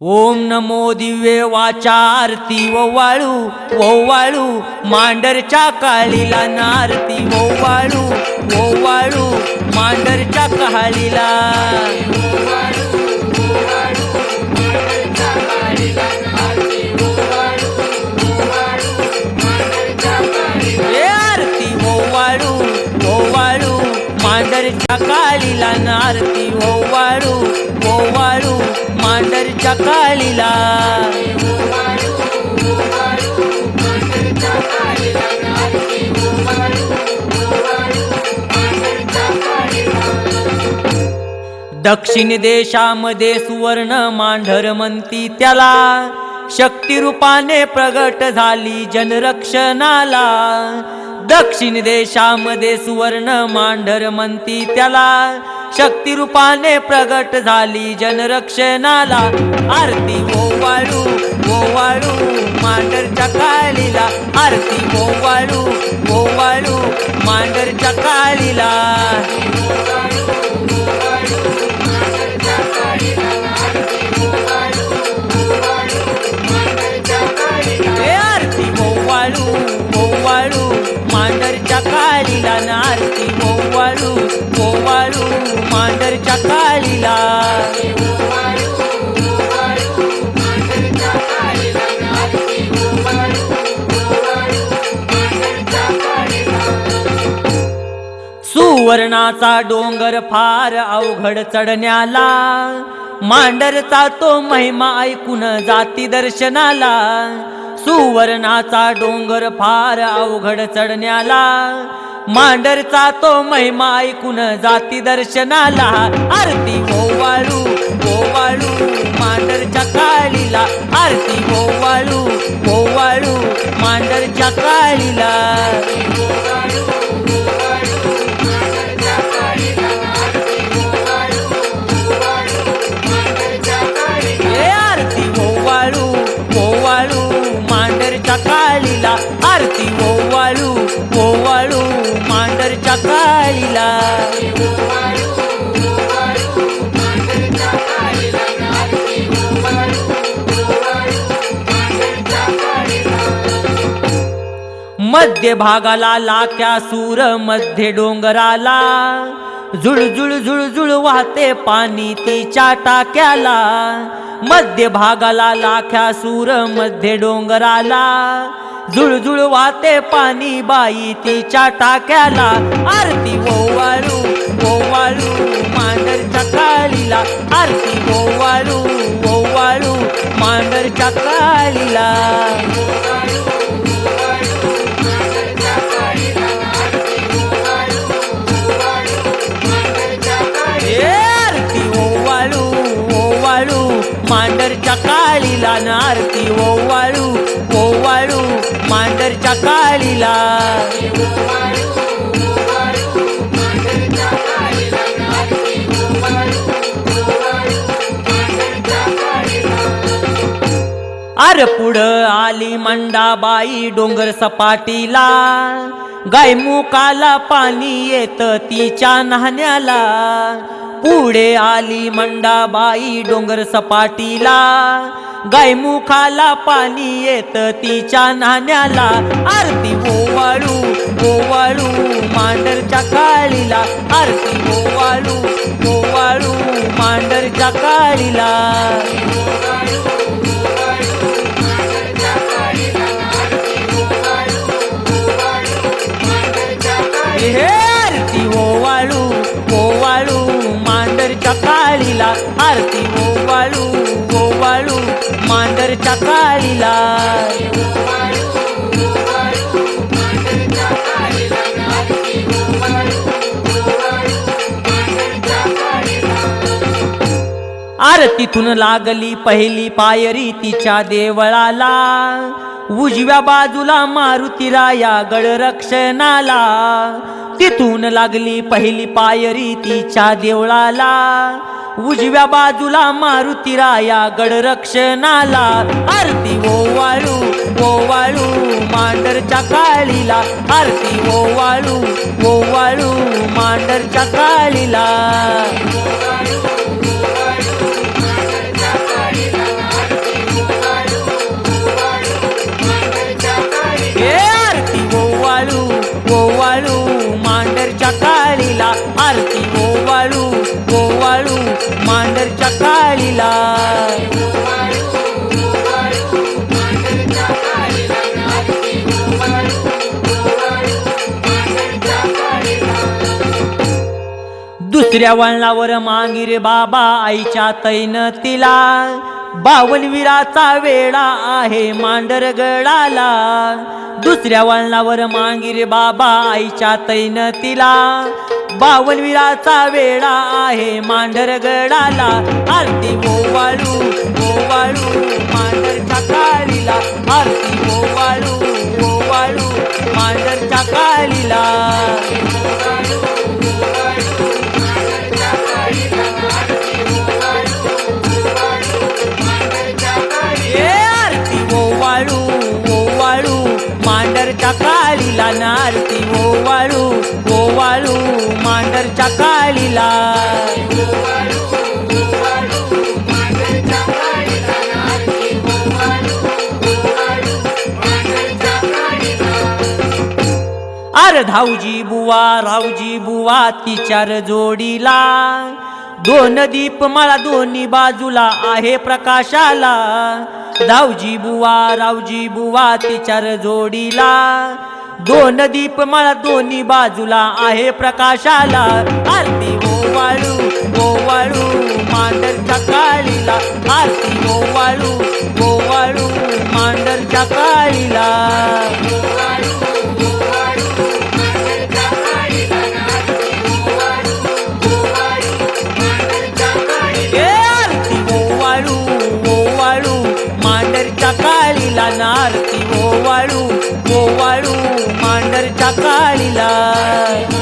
ओम नमो दिव्य वाचारती ओवाळू ओवाळू मांडरच्या काळीला नारती ओवाळू ओवाळू मांडरच्या काळीला मांडरच्या काळीला. दक्षिण देशामध्ये सुवर्ण मांढर म्हणती त्याला. शक्तिरूपाने प्रगट झाली जनरक्षणाला. दक्षिण देशामध्ये सुवर्ण मांढर म्हणती त्याला. शक्तिरूपाने प्रगट झाली जनरक्षणाला. आरती ओवाळू ओवाळू मांडरच्या काळीला आरती ओवाळू ओवाळू मांडरच्या काळीला मांडरच्या काळीला. सुवर्णाचा डोंगर फार अवघड चढण्याला मांडरचा तो महिमा ऐकून जाती दर्शनाला. सुवर्णाचा डोंगर फार अवघड चढण्याला मांडरचा तो महिमा ऐकून जाती दर्शनाला. आरती हो ओवाळू ओवाळू हो मांडरच्या काळीला आरती हो ओवाळू ओवाळू मांडरच्या काळीला आरती ओवाळू ओवाळू मांडरच्या काळीला आरती ओवाळू ओवाळू मध्य भागाला लाख्या सूर मध्य डोंगराला. झुळझुळ झुळझुळ वाहते पाणी तिच्या टाक्याला. मध्य भागाला लाख्या सूर मध्य डोंगराला. झुळझुळ वाहते पाणी बाई तिच्या टाक्याला. आरती ओवाळू ओवाळू मांडरच्या काळीला. आरती ओवाळू ओवाळू मांडरच्या काळीला. मांडरच्या काळीला. अर पुढं आली मंडाबाई डोंगर सपाटीला. गायमुखाला पाणी येत तिच्या नाहण्याला पुढे आली मंडाबाई डोंगर सपाटीला. गायमुखाला पाणी येत तिच्या नाण्याला आरती ओवाळू ओवाळू मांडरच्या काळीला. आरती ओवाळू ओवाळू मांडरच्या काळीला. हे मांडरच्या काळीला. आर तिथून लागली पहिली पायरी तिच्या देवळाला. उजव्या बाजूला मारुतीराया गड रक्षणाला तिथून लागली पहिली पायरी तिच्या देवळाला. उजव्या बाजूला मारुतीराया गड रक्षणाला आरती हो ओवाळू ओवाळू हो मांडरच्या काळीला. आरती हो ओवाळू ओवाळू मांडरच्या काळीला. गोवाळू मांडरच्या काळीला. दुसऱ्या वळणावर मांगिरे बाबा आईच्या तैन तिला. बावलवीराचा वेळा आहे मांडर गडाला. दुसऱ्या वळणावर मांगिरे बाबा आईच्या तैन तिला. बावनवीराचा वेळा आहे मांढरगडाला. आरती ओवाळू ओवाळू मांढरच्या कालीला. आरती ओवाळू ओवाळू मांढरच्या कालीला. मांडरच्या कालीला. नारती ओवाळू ओवाळू मांडरच्या काळीला अर धावजी बुवा रावजी बुवा तिचार जोडीला. दोन दीप मला दोन्ही बाजूला आहे प्रकाशाला. धावजी बुवा रावजी बुवा तिचार जोडीला. दोन दीप मला दोन्ही बाजूला आहे प्रकाशाला. आरती हो ओवाळू ओवाळू हो मांडरच्या काळीला आरती हो ओवाळू ओवाळू मांडरच्या काळीला मांडरच्या